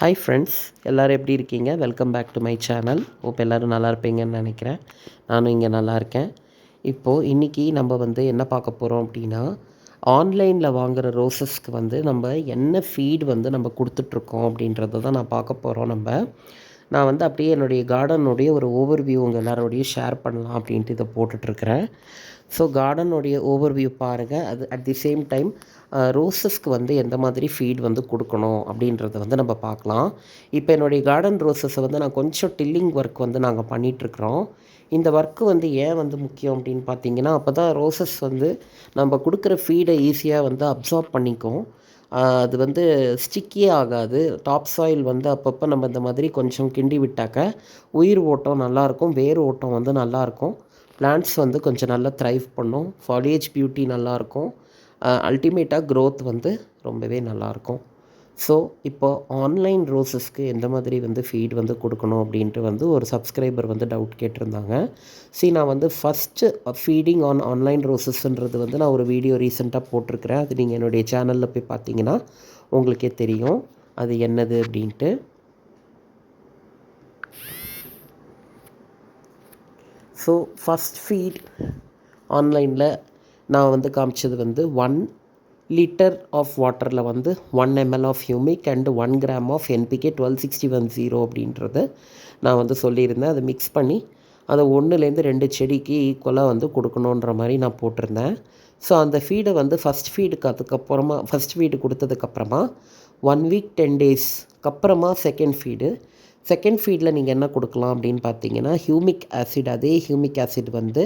Hi friends எல்லோரும் எப்படி இருக்கீங்க? Welcome back to my channel இப்போ எல்லோரும் நல்லா இருப்பீங்கன்னு நினைக்கிறேன். நானும் இங்கே நல்லா இருக்கேன். இப்போது இன்றைக்கி நம்ம வந்து என்ன பார்க்க போகிறோம் அப்படின்னா ஆன்லைனில் வாங்குகிற ரோசஸ்க்கு வந்து நம்ம என்ன ஃபீட் வந்து நம்ம கொடுத்துட்ருக்கோம் அப்படின்றத தான் நான் பார்க்க போகிறோம் நம்ம. நான் வந்து அப்படியே என்னுடைய கார்டனுடைய ஒரு ஓவர்வியூ உங்கள் எல்லாரோடையும் ஷேர் பண்ணலாம் அப்படின்ட்டு இதை போட்டுட்ருக்கிறேன். ஸோ கார்டனுடைய ஓவர்வியூ பாருங்கள் அது அட் தி சேம் டைம் ரோசஸ்க்கு வந்து எந்த மாதிரி ஃபீட் வந்து கொடுக்கணும் அப்படின்றத வந்து நம்ம பார்க்கலாம். இப்போ என்னுடைய கார்டன் ரோசஸை வந்து நான் கொஞ்சம் டில்லிங் ஒர்க் வந்து நாங்கள் பண்ணிகிட்ருக்குறோம் இந்த ஒர்க்கு வந்து ஏன் வந்து முக்கியம் அப்படின்னு பார்த்தீங்கன்னா அப்போ தான் ரோசஸ் வந்து நம்ம கொடுக்குற ஃபீடை ஈஸியாக வந்து அப்சார்ப் பண்ணிக்கும். அது வந்து ஸ்டிக்கியே ஆகாது. டாப் சாயில் வந்து அப்பப்போ நம்ம இந்த மாதிரி கொஞ்சம் கிண்டி விட்டாக்க உயிர் ஓட்டம் நல்லாயிருக்கும் வேர் ஓட்டம் வந்து நல்லாயிருக்கும் பிளான்ட்ஸ் வந்து கொஞ்சம் நல்லா த்ரைவ் பண்ணும். ஃபாலியேஜ் பியூட்டி நல்லாயிருக்கும் அல்டிமேட்டாக க்ரோத் வந்து ரொம்பவே நல்லாயிருக்கும் ஸோ இப்போ ஆன்லைன் ரோசஸ்க்கு எந்த மாதிரி வந்து ஃபீட் வந்து கொடுக்கணும் அப்படின்ட்டு வந்து ஒரு சப்ஸ்கிரைபர் வந்து டவுட் கேட்டிருந்தாங்க. சரி நான் வந்து ஃபஸ்ட்டு ஃபீடிங் ஆன் ஆன்லைன் ரோசஸ்ன்றது வந்து நான் ஒரு வீடியோ ரீசெண்டாக போட்டிருக்கிறேன். அது நீங்கள் என்னுடைய சேனலில் போய் பார்த்தீங்கன்னா உங்களுக்கே தெரியும். அது என்னது அப்படின்ட்டு. ஸோ ஃபஸ்ட் ஃபீட் ஆன்லைனில் நான் வந்து காமிச்சது வந்து ஒன் லிட்டர் ஆஃப் வாட்டரில் வந்து one ML of humic and one gram of NPK twelve sixty one zero அப்படின்றத நான் வந்து சொல்லியிருந்தேன். அதை மிக்ஸ் பண்ணி அதை ஒன்றுலேருந்து ரெண்டு செடிக்கு ஈக்குவலாக வந்து கொடுக்கணுன்ற மாதிரி நான் போட்டிருந்தேன். ஸோ அந்த ஃபீடை வந்து ஃபஸ்ட் ஃபீடுக்கு அதுக்கப்புறமா ஃபஸ்ட் ஃபீடு கொடுத்ததுக்கப்புறமா ஒன் வீக் டென் டேஸ்க்கு அப்புறமா செகண்ட் ஃபீடு செகண்ட் ஃபீடில் நீங்கள் என்ன கொடுக்கலாம் அப்படின்னு பார்த்தீங்கன்னா ஹியூமிக் ஆசிட் அதே ஹியூமிக் ஆசிட் வந்து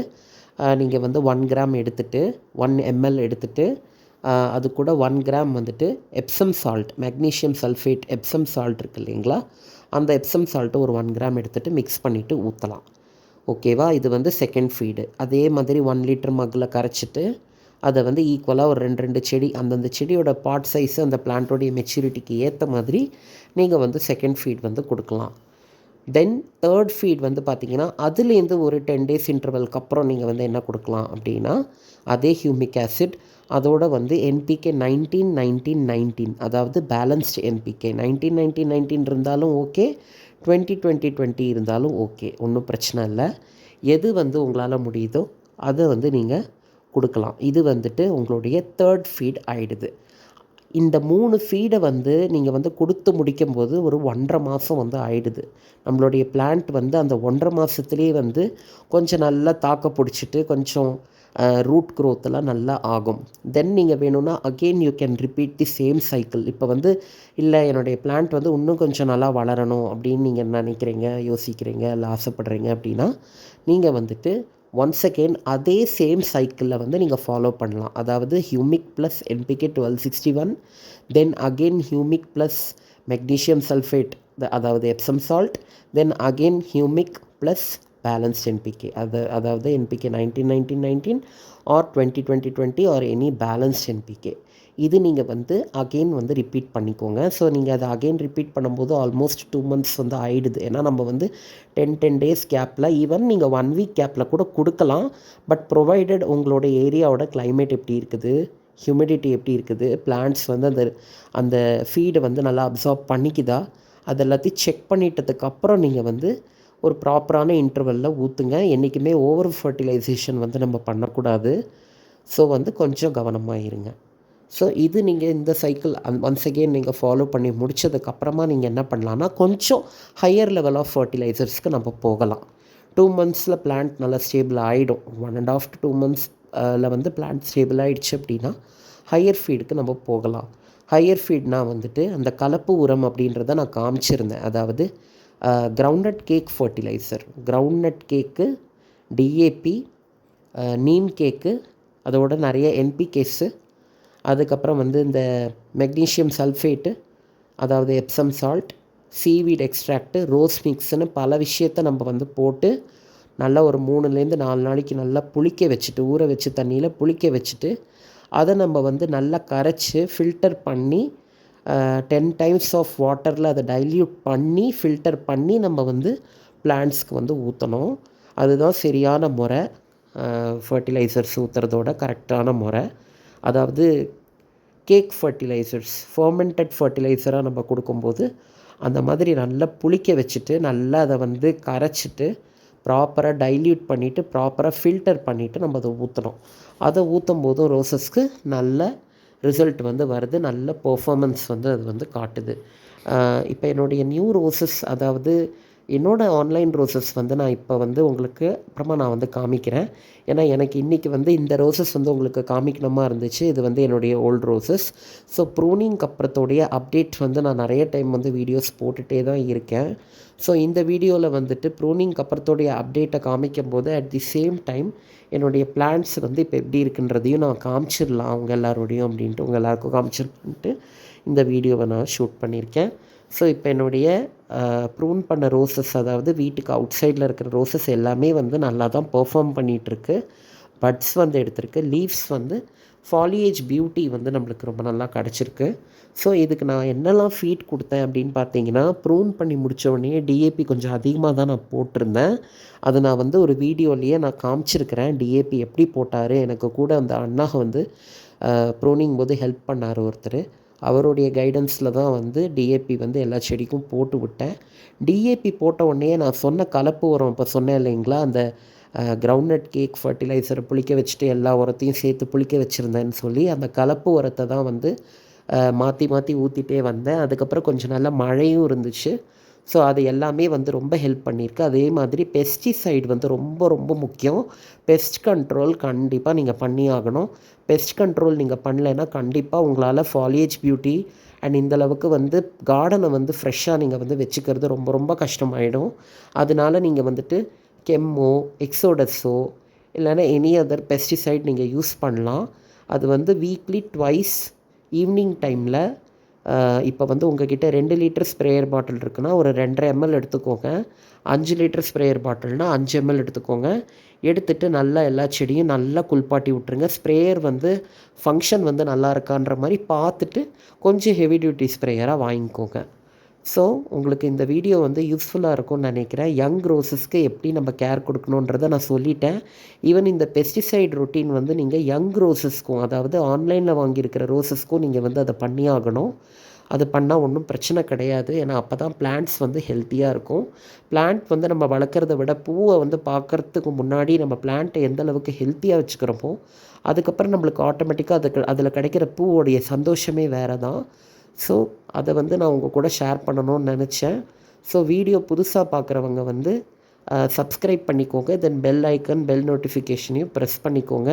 நீங்கள் வந்து ஒன் கிராம் எடுத்துகிட்டு ஒன் எம்எல் எடுத்துகிட்டு அது கூட ஒன் கிராம் வந்துட்டு Epsom salt magnesium sulphate Epsom salt இருக்குது இல்லைங்களா? அந்த எப்சம் சால்ட்டு ஒரு ஒன் கிராம் எடுத்துகிட்டு மிக்ஸ் பண்ணிவிட்டு ஊற்றலாம் ஓகேவா இது வந்து செகண்ட் ஃபீடு அதே மாதிரி ஒன் லிட்டர் மக்கில் கரைச்சிட்டு அதை வந்து ஈக்குவலாக ஒரு ரெண்டு ரெண்டு செடி அந்தந்த செடியோட பாட் சைஸு அந்த பிளான்ட்டோடைய மெச்சூரிட்டிக்கு ஏற்ற மாதிரி நீங்கள் வந்து செகண்ட் ஃபீட் வந்து கொடுக்கலாம். தென் தேர்ட் ஃபீட் வந்து பார்த்திங்கன்னா அதுலேருந்து ஒரு டென் டேஸ் இன்டர்வல்க்கு அப்புறம் நீங்கள் வந்து என்ன கொடுக்கலாம் அப்படின்னா அதே ஹியூமிக் ஆசிட் அதோட வந்து என்பிகே நைன்டீன் நைன்டீன் நைன்டீன் அதாவது balanced NPK nineteen nineteen nineteen இருந்தாலும் ஓகே டுவெண்ட்டி டுவெண்ட்டி டுவெண்ட்டி இருந்தாலும் ஓகே ஒன்றும் பிரச்சனை இல்லை. எது வந்து உங்களால் முடியுதோ அதை வந்து நீங்கள் கொடுக்கலாம். இது வந்துட்டு உங்களுடைய தேர்ட் ஃபீட் ஆகிடுது இந்த மூணு ஃபீடை வந்து நீங்கள் வந்து கொடுத்து முடிக்கும்போது ஒரு ஒன்றரை மாதம் வந்து ஆயிடுது. நம்மளுடைய பிளான்ட் வந்து அந்த ஒன்றரை மாதத்துலேயே வந்து கொஞ்சம் நல்லா தாக்க பிடிச்சிட்டு கொஞ்சம் ரூட் க்ரோத்தெல்லாம் நல்லா ஆகும். தென் நீங்கள் வேணும்னா again you can repeat the same cycle இப்போ வந்து இல்லை என்னுடைய பிளான்ட் வந்து இன்னும் கொஞ்சம் நல்லா வளரணும் அப்படின்னு நீங்கள் நினைக்கிறீங்க யோசிக்கிறீங்க இல்லை ஆசைப்படுறீங்க அப்படின்னா நீங்கள் வந்துட்டு ஒன்ஸ் அகெயின் அதே சேம் சைக்கிளில் வந்து நீங்கள் ஃபாலோ பண்ணலாம். அதாவது humic plus NPK twelve sixty one then again humic plus magnesium sulphate அதாவது Epsom salt then again humic plus balanced NPK அது அதாவது NPK nineteen nineteen nineteen or twenty twenty twenty or any balanced NPK இது நீங்கள் வந்து again வந்து repeat பண்ணிக்கோங்க. So நீங்கள் அதை அகெயின் ரிப்பீட் பண்ணும்போது ஆல்மோஸ்ட் டூ மந்த்ஸ் வந்து ஆயிடுது. ஏன்னா நம்ம வந்து டென் டென் டேஸ் கேப்பில் ஈவன் நீங்கள் ஒன் வீக் கேப்பில் கூட கொடுக்கலாம். பட் ப்ரொவைடட் உங்களோட ஏரியாவோட கிளைமேட் எப்படி இருக்குது ஹியூமிடிட்டி எப்படி இருக்குது பிளான்ட்ஸ் வந்து அந்த அந்த ஃபீடை வந்து நல்லா அப்சார்ப் பண்ணிக்குதா அது எல்லாத்தையும் செக் பண்ணிட்டதுக்கப்புறம் நீங்கள் வந்து ஒரு ப்ராப்பரான இன்டர்வலில் ஊற்றுங்க என்றைக்குமே ஓவர் ஃபர்டிலைசேஷன் வந்து நம்ம பண்ணக்கூடாது. ஸோ வந்து கொஞ்சம் கவனமாக இருங்க. ஸோ இது நீங்கள் இந்த சைக்கிள் அந் ஒன்ஸ் அகெயின் நீங்கள் ஃபாலோ பண்ணி முடித்ததுக்கப்புறமா நீங்கள் என்ன பண்ணலான்னா கொஞ்சம் ஹையர் லெவல் ஆஃப் ஃபர்டிலைசர்ஸ்க்கு நம்ம போகலாம். டூ மந்த்ஸில் பிளான்ட் நல்லா ஸ்டேபிள் ஆகிடும் ஒன் அண்ட் ஆஃப் டூ மந்த்ஸில் வந்து பிளான்ட் ஸ்டேபிள் ஆகிடுச்சு அப்படின்னா ஹையர் ஃபீடுக்கு நம்ம போகலாம். ஹையர் ஃபீட்னால் வந்துட்டு அந்த கலப்பு உரம் அப்படின்றத நான் காமிச்சிருந்தேன். அதாவது groundnut cake fertiliser groundnut cake DAP neem cake அதோட நிறைய என்பிகேஸு அதுக்கப்புறம் வந்து இந்த மெக்னீஷியம் சல்ஃபேட்டு அதாவது Epsom salt seaweed extract rose மிக்ஸ்னு பல விஷயத்த நம்ம வந்து போட்டு நல்லா ஒரு மூணுலேருந்து நாலு நாளைக்கு நல்லா புளிக்க வச்சுட்டு ஊற வச்சு தண்ணியில் புளிக்க வச்சுட்டு அதை நம்ம வந்து நல்லா கரைச்சி ஃபில்டர் பண்ணி டென் டைம்ஸ் ஆஃப் வாட்டரில் அதை டைல்யூட் பண்ணி ஃபில்டர் பண்ணி நம்ம வந்து பிளான்ட்ஸ்க்கு வந்து ஊற்றணும் அதுதான் சரியான முறை. ஃபர்டிலைசர்ஸ் ஊற்றுறதோட கரெக்டான முறை. அதாவது கேக் ஃபர்டிலைசர்ஸ் ஃபர்மெண்டட் ஃபர்டிலைசராக நம்ம கொடுக்கும்போது அந்த மாதிரி நல்லா புளிக்க வச்சுட்டு நல்லா அதை வந்து கரைச்சிட்டு ப்ராப்பராக டைல்யூட் பண்ணிவிட்டு ப்ராப்பராக ஃபில்டர் பண்ணிவிட்டு நம்ம அதை ஊற்றணும் அதை ஊற்றும் போதும் ரோசஸ்க்கு நல்ல ரிசல்ட் வந்து வருது நல்ல பர்ஃபாமன்ஸ் வந்து அது வந்து காட்டுது. இப்போ என்னுடைய நியூ ரோசஸ் அதாவது என்னோடய ஆன்லைன் ரோசஸ் வந்து நான் இப்போ வந்து உங்களுக்கு அப்புறமா நான் வந்து காமிக்கிறேன். ஏன்னா எனக்கு இன்றைக்கி வந்து இந்த ரோசஸ் வந்து உங்களுக்கு காமிக்கணுமா இருந்துச்சு. இது வந்து என்னுடைய ஓல்டு ரோசஸ் ஸோ ப்ரூனிங் கப்புறத்தோடைய அப்டேட் வந்து நான் நிறைய டைம் வந்து வீடியோஸ் போட்டுகிட்டே தான் இருக்கேன். ஸோ இந்த வீடியோவில் வந்துட்டு ப்ரூனிங் கப்புறத்தோடைய அப்டேட்டை காமிக்கும் போது அட் தி சேம் டைம் என்னுடைய பிளான்ஸ் வந்து இப்போ எப்படி இருக்குன்றதையும் நான் காமிச்சிடலாம். அவங்க எல்லாரோடையும் அப்படின்ட்டு உங்கள் எல்லாருக்கும் காமிச்சிருக்கேன்ட்டு இந்த வீடியோவை நான் ஷூட் பண்ணியிருக்கேன். ஸோ இப்போ என்னுடைய ப்ரூன் பண்ண ரோசஸ் அதாவது வீட்டுக்கு அவுட் சைடில் இருக்கிற ரோசஸ் எல்லாமே வந்து நல்லா தான் பெர்ஃபார்ம் பண்ணிகிட்ருக்கு பட்ஸ் வந்து எடுத்திருக்கு. லீவ்ஸ் வந்து ஃபாலியேஜ் பியூட்டி வந்து நம்மளுக்கு ரொம்ப நல்லா கிடச்சிருக்கு. ஸோ இதுக்கு நான் என்னெல்லாம் ஃபீட் கொடுத்தேன் அப்படின்னு பார்த்தீங்கன்னா ப்ரூன் பண்ணி முடித்த உடனே டிஏபி கொஞ்சம் அதிகமாக தான் நான் போட்டிருந்தேன். அது நான் வந்து ஒரு வீடியோலேயே நான் காமிச்சிருக்கிறேன். டிஏபி எப்படி போட்டார் எனக்கு கூட அந்த அண்ணாக வந்து ப்ரூனிங் போது ஹெல்ப் பண்ணார் ஒருத்தர். அவருடைய கைடன்ஸில் தான் வந்து டிஏபி வந்து எல்லா செடிக்கும் போட்டு விட்டேன். டிஏபி போட்ட உடனே நான் சொன்ன கலப்பு உரம் இப்போ சொன்னேன் இல்லைங்களா? அந்த கிரவுண்ட்நட் கேக் ஃபர்டிலைசரை புளிக்க வச்சுட்டு எல்லா உரத்தையும் சேர்த்து புளிக்க வச்சுருந்தேன்னு சொல்லி அந்த கலப்பு உரத்தை தான் வந்து மாற்றி மாற்றி ஊற்றிட்டே வந்தேன். அதுக்கப்புறம் கொஞ்சம் நல்லா மழையும் இருந்துச்சு. ஸோ அது எல்லாமே வந்து ரொம்ப ஹெல்ப் பண்ணியிருக்கு. அதே மாதிரி பெஸ்டிசைடு வந்து ரொம்ப ரொம்ப முக்கியம். பெஸ்ட் கண்ட்ரோல் கண்டிப்பாக நீங்கள் பண்ணி ஆகணும். பெஸ்ட் கண்ட்ரோல் நீங்கள் பண்ணலைன்னா கண்டிப்பாக உங்களால் ஃபாலியேஜ் பியூட்டி அண்ட் இந்தளவுக்கு வந்து கார்டனை வந்து ஃப்ரெஷ்ஷாக நீங்கள் வந்து வச்சுக்கிறது ரொம்ப ரொம்ப கஷ்டமாயிடும். அதனால நீங்கள் வந்துட்டு கெம்மோ எக்ஸோடஸோ இல்லைன்னா எனி அதர் பெஸ்டிசைட் நீங்கள் யூஸ் பண்ணலாம். அது வந்து வீக்லி ட்வைஸ் ஈவினிங் டைமில் இப்போ வந்து உங்ககிட்ட ரெண்டு லிட்டர் ஸ்ப்ரேயர் பாட்டில் இருக்குன்னா ஒரு ரெண்டரை எம்எல் எடுத்துக்கோங்க. அஞ்சு லிட்டர் ஸ்ப்ரேயர் பாட்டில்னால் அஞ்சு எம்எல் எடுத்துக்கோங்க. எடுத்துகிட்டு நல்லா எல்லா செடியும் நல்லா குளிப்பாட்டி விட்ருங்க ஸ்ப்ரேயர் வந்து ஃபங்க்ஷன் வந்து நல்லா இருக்கான்ற மாதிரி பார்த்துட்டு கொஞ்சம் ஹெவி டியூட்டி ஸ்ப்ரேயராக வாங்கிக்கோங்க. ஸோ உங்களுக்கு இந்த வீடியோ வந்து யூஸ்ஃபுல்லாக இருக்கும்னு நினைக்கிறேன். யங் ரோசஸ்க்கு எப்படி நம்ம கேர் கொடுக்கணுன்றதை நான் சொல்லிட்டேன். ஈவன் இந்த பெஸ்டிசைட் ரொட்டீன் வந்து நீங்கள் யங் ரோசஸ்க்கும் அதாவது ஆன்லைனில் வாங்கியிருக்கிற ரோசஸ்க்கும் நீங்கள் வந்து அதை பண்ணி ஆகணும். அது பண்ணால் ஒன்றும் பிரச்சனை கிடையாது. ஏன்னா அப்போ தான் பிளான்ட்ஸ் வந்து ஹெல்த்தியாக இருக்கும். பிளான்ட் வந்து நம்ம வளர்க்குறத விட பூவை வந்து பார்க்குறதுக்கு முன்னாடி நம்ம பிளான்ட்டை எந்த அளவுக்கு ஹெல்த்தியாக வச்சுக்கிறோமோ அதுக்கப்புறம் நம்மளுக்கு ஆட்டோமேட்டிக்காக அதுக்கு அதில் கிடைக்கிற பூவோடைய சந்தோஷமே வேறு தான் ஸோ அதை வந்து நான் உங்கள் கூட ஷேர் பண்ணணும்னு நினச்சேன். ஸோ வீடியோ புதுசாக பார்க்குறவங்க வந்து சப்ஸ்கிரைப் பண்ணிக்கோங்க. தென் பெல் ஐக்கன் பெல் நோட்டிஃபிகேஷனையும் ப்ரெஸ் பண்ணிக்கோங்க.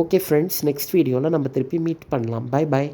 ஓகே ஃப்ரெண்ட்ஸ் நெக்ஸ்ட் வீடியோவில் நம்ம திருப்பி மீட் பண்ணலாம். பாய் பாய்